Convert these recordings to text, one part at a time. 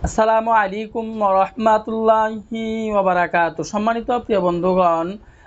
আসসালামু আলাইকুম রহমাতুল্লাহি ওবরাকাত সম্মানিত প্রিয় বন্ধুগণ,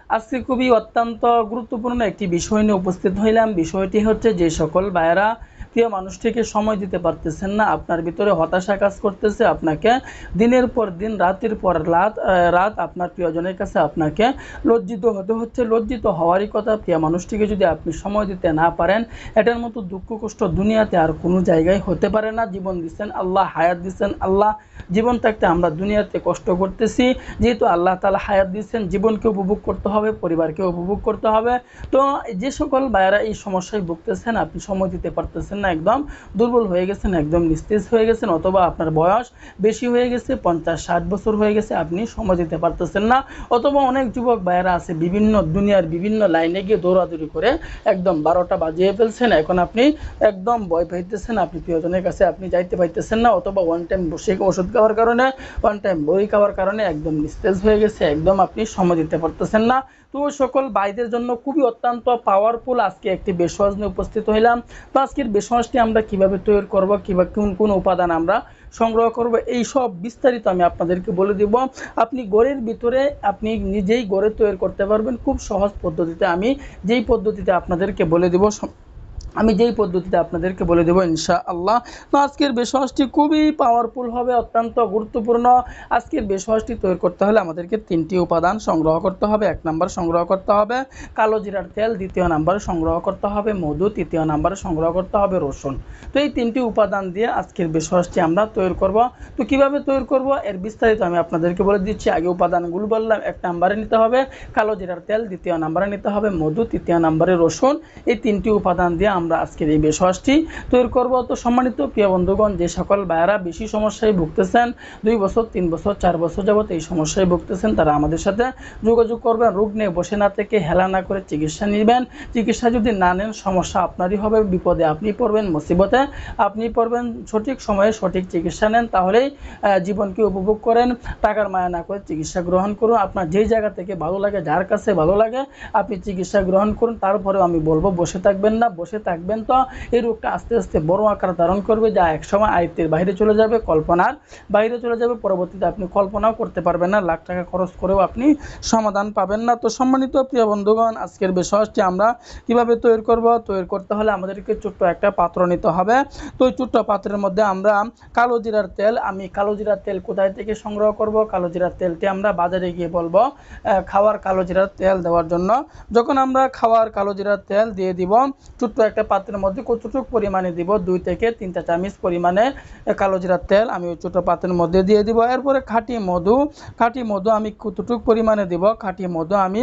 আজকে খুবই অত্যন্ত গুরুত্বপূর্ণ একটি বিষয় নিয়ে উপস্থিত হইলাম। বিষয়টি হচ্ছে যে সকল ভাইয়েরা প্রিয় মানুষটিকে সময় দিতে পারতেছেন না। আপনার ভিতরে হতাশা কাজ করতেছে। আপনাকে দিনের পর দিন, রাতের পর রাত রাত আপনার প্রিয়জনের কাছে আপনাকে লজ্জিত হতে হচ্ছে। লজ্জিত হওয়ারই কথা, প্রিয় মানুষটিকে যদি আপনি সময় দিতে না পারেন, এটার মতো দুঃখ কষ্ট দুনিয়াতে আর কোনো জায়গায় হতে পারে না। জীবন দিচ্ছেন আল্লাহ, হায়াত দিচ্ছেন আল্লাহ। জীবন থাকতে আমরা দুনিয়াতে কষ্ট করতেছি। যেহেতু আল্লাহ তালা হায়াত দিচ্ছেন, জীবনকে উপভোগ করতে হবে, পরিবারকে উপভোগ করতে হবে। তো যে সকল ভাইয়েরা এই সমস্যায় ভুগতেছেন, আপনি সময় দিতে পারতেছেন না, একদম দুর্বল হয়ে গেছেন, একদম নিস্তেজ হয়ে গেছেন, অথবা আপনার বয়স বেশি হয়ে গেছে, পঞ্চাশ ষাট বছর হয়ে গেছে, আপনি সময় দিতে পারতেছেন না। অথবা অনেক যুবক ভাইয়েরা আছে, বিভিন্ন দুনিয়ার বিভিন্ন লাইনে গিয়ে দৌড়াদৌড়ি করে একদম বারোটা বাজিয়ে ফেলছেন, এখন আপনি একদম ভয় পাইতেছেন, আপনি প্রিয়জনের কাছে আপনি যাইতে পাইতেছেন না, অথবা ওয়ান টাইম বসে ওষুধ খাওয়ার কারণে ওয়ান টাইম বই খাওয়ার কারণে একদম নিস্তেজ হয়ে গেছে, একদম আপনি সময় দিতে পারতেছেন না। তো সকল ভাইদের জন্য খুবই অত্যন্ত পাওয়ারফুল আজকে একটি নিয়ে উপস্থিত হইলাম। তো আজকের বেসওয়াজটি আমরা কীভাবে তৈরি করব, কিংবা, কোন কোন উপাদান আমরা সংগ্রহ করব, এই সব বিস্তারিত আমি আপনাদেরকে বলে দিব। আপনি গড়ের ভিতরে আপনি নিজেই গড়ে তৈরি করতে পারবেন। খুব সহজ পদ্ধতিতে আমি যেই পদ্ধতিতে আপনাদেরকে বলে দেব আমি যেই পদ্ধতিতে আপনাদেরকে বলে দেবো ইনশা আল্লাহ তো আজকের বেসহসটি খুবই পাওয়ারফুল হবে, অত্যন্ত গুরুত্বপূর্ণ। আজকের বেসহসটি তৈরি করতে হলে আমাদেরকে তিনটি উপাদান সংগ্রহ করতে হবে। এক নাম্বার সংগ্রহ করতে হবে, কালো জিরার তেল। দ্বিতীয় নাম্বার সংগ্রহ করতে হবে, মধু। তৃতীয় নাম্বার সংগ্রহ করতে হবে, রসুন। তো এই তিনটি উপাদান দিয়ে আজকের বেসহসটি আমরা তৈরি করব। তো কীভাবে তৈরি করব? এর বিস্তারিত আমি আপনাদেরকে বলে দিচ্ছি। আগে উপাদানগুলো বললাম, এক নাম্বারে নিতে হবে, কালো জিরার তেল। দ্বিতীয় নাম্বারে নিতে হবে, মধু। তৃতীয় নাম্বারে রসুন। এই তিনটি উপাদান দিয়ে আমরা আজকের এই বেসওয়াজটি তৈরি করব। তো সম্মানিত প্রিয় বন্ধুগণ, যে সকল ভাইয়ারা বেশি সমস্যায় ভুগতেছেন, দুই বছর, তিন বছর, চার বছর যাবত এই সমস্যায় ভুগতেছেন, তারা আমাদের সাথে যোগাযোগ করবেন। রোগ নিয়ে বসে না থেকে হেলা না করে চিকিৎসা নেবেন। চিকিৎসা যদি না নেন, সমস্যা আপনারই হবে, বিপদে আপনি পড়বেন, মুসিবতে আপনি পড়বেন। সঠিক সময়ে সঠিক চিকিৎসা নেন, তাহলেই জীবনকে উপভোগ করেন। টাকার মায়া না করে চিকিৎসা গ্রহণ করুন। আপনার যেই জায়গা থেকে ভালো লাগে, যার কাছে ভালো লাগে, আপনি চিকিৎসা গ্রহণ করুন। তারপরেও আমি বলব, বসে থাকবেন না, বসে থাকবেন তো এই রোগটা আস্তে আস্তে বড় আকার ধারণ করবে, যা একসময় আয়ত্তের বাইরে চলে যাবে, কল্পনার বাইরে চলে যাবে, পরবর্তীতে আপনি কল্পনাও করতে পারবেন না, লাখ টাকা খরচ করেও আপনি সমাধান পাবেন না। তো সম্মানিত প্রিয় বন্ধুগণ, আজকের বিষয়টি আমরা কীভাবে তৈরি করব? তৈরি করতে হলে আমাদেরকে ছোট্ট একটা পাত্র নিতে হবে। তো ওই ছোট্ট পাত্রের মধ্যে আমরা কালো জিরার তেল, আমি কালো জিরার তেল কোথায় থেকে সংগ্রহ করব? কালো জিরার তেলটি আমরা বাজারে গিয়ে বলব খাওয়ার কালো জিরার তেল দেওয়ার জন্য। যখন আমরা খাওয়ার কালো জিরার তেল দিয়ে দিব, ছোট্ট একটা পাত্রের মধ্যে কতটুকু পরিমাণে দিব? দুই থেকে তিনটা চামচ পরিমাণে কালো জিরার তেল আমি ওই ছোটো পাত্রের মধ্যে দিয়ে দিব। এরপরে খাঁটি মধু খাঁটি মধু আমি কতটুকু পরিমাণে দিব? খাঁটি মধু আমি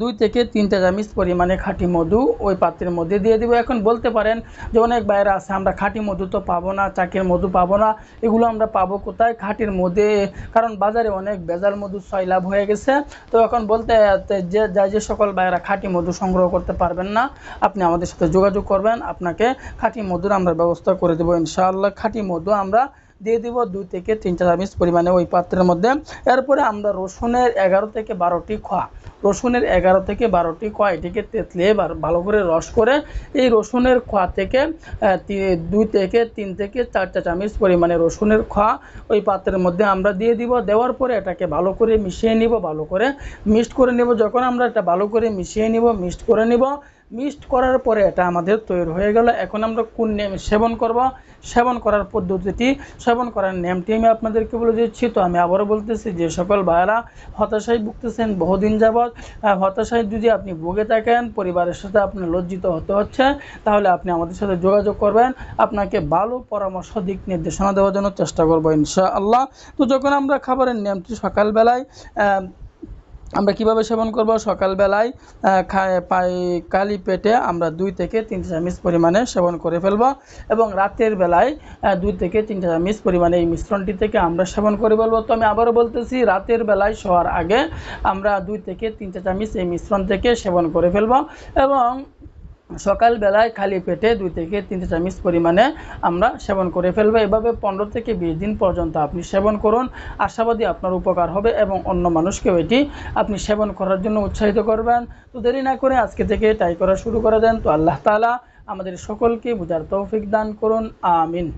দুই থেকে তিনটা চামিচ পরিমাণে খাঁটি মধু ওই পাত্রের মধ্যে দিয়ে দেবো। এখন বলতে পারেন যে অনেক বাইরে আছে, আমরা খাঁটি মধু তো পাবো না, চাকের মধু পাবো না, এগুলো আমরা পাবো কোথায়? খাঁটির মধ্যে, কারণ বাজারে অনেক বেজাল মধু লাভ হয়ে গেছে। তো এখন বলতে যে, যা যে সকল বাইরা খাঁটি মধু সংগ্রহ করতে পারবেন না, আপনি আমাদের সাথে যোগাযোগ করবেন, আপনাকে খাঁটি মধুর আমরা ব্যবস্থা করে দেবো ইনশাআল্লাহ। খাঁটি মধু আমরা দিয়ে দিব দুই থেকে তিন চামিচ পরিমাণে ওই পাত্রের মধ্যে। এরপরে আমরা রসুনের এগারো থেকে বারোটি খোয়া রসুনের এগারো থেকে বারোটি কোয়া এটিকে তেতলে ভালো করে রস করে এই রসুনের খোয়া থেকে দুই থেকে তিন থেকে চারটা চামচ পরিমাণে রসুনের খোয়া ওই পাত্রের মধ্যে আমরা দিয়ে দিব। দেওয়ার পরে এটাকে ভালো করে মিশিয়ে নিব, ভালো করে মিক্সড করে নেব। যখন আমরা এটা ভালো করে মিশিয়ে নিব, মিক্সড করে নিব মিক্সড করার পরে এটা আমাদের তৈরি হয়ে গেল। এখন আমরা কোন নেম সেবন করব? সেবন করার পদ্ধতিটি, সেবন করার নেমটি আমি আপনাদেরকে বলে দিচ্ছি। তো আমি আবারও বলতেছি, যে সকল ভাইয়েরা হতাশায় ভুগতেছেন বহুদিন যাবৎ হতাশায় যদি আপনি ভুগে থাকেন, পরিবারের সাথে আপনার লজ্জিত হতে হচ্ছে, তাহলে আপনি আমাদের সাথে যোগাযোগ করবেন। আপনাকে ভালো পরামর্শ, দিক নির্দেশনা দেওয়ার জন্য চেষ্টা করব ইনশাআল্লাহ। তো যখন আমরা খাবারের নিয়মটি সকালবেলায় আমরা কীভাবে সেবন করব? সকালবেলায় কালি পেটে আমরা দুই থেকে তিন চামিচ পরিমাণে সেবন করে ফেলব এবং রাতের বেলায় দুই থেকে তিন চামিচ পরিমাণে এই মিশ্রণটি থেকে আমরা সেবন করে ফেলব। তো আমি আবারও বলতেছি, রাতের বেলায় শোয়ার আগে আমরা দুই থেকে তিনটা চামিচ এই মিশ্রণ থেকে সেবন করে ফেলব এবং সকালবেলায় খালি পেটে দুই থেকে তিনটে চামিচ পরিমাণে আমরা সেবন করে ফেলব। এভাবে পনেরো থেকে বিশ দিন পর্যন্ত আপনি সেবন করুন। আশাবাদী আপনার উপকার হবে এবং অন্য মানুষকেও এটি আপনি সেবন করার জন্য উৎসাহিত করবেন। তো দেরি না করে আজকে থেকে ট্রাই করা শুরু করে দেন। তো আল্লাহ তালা আমাদের সকলকে বোঝার তৌফিক দান করুন। আমিন।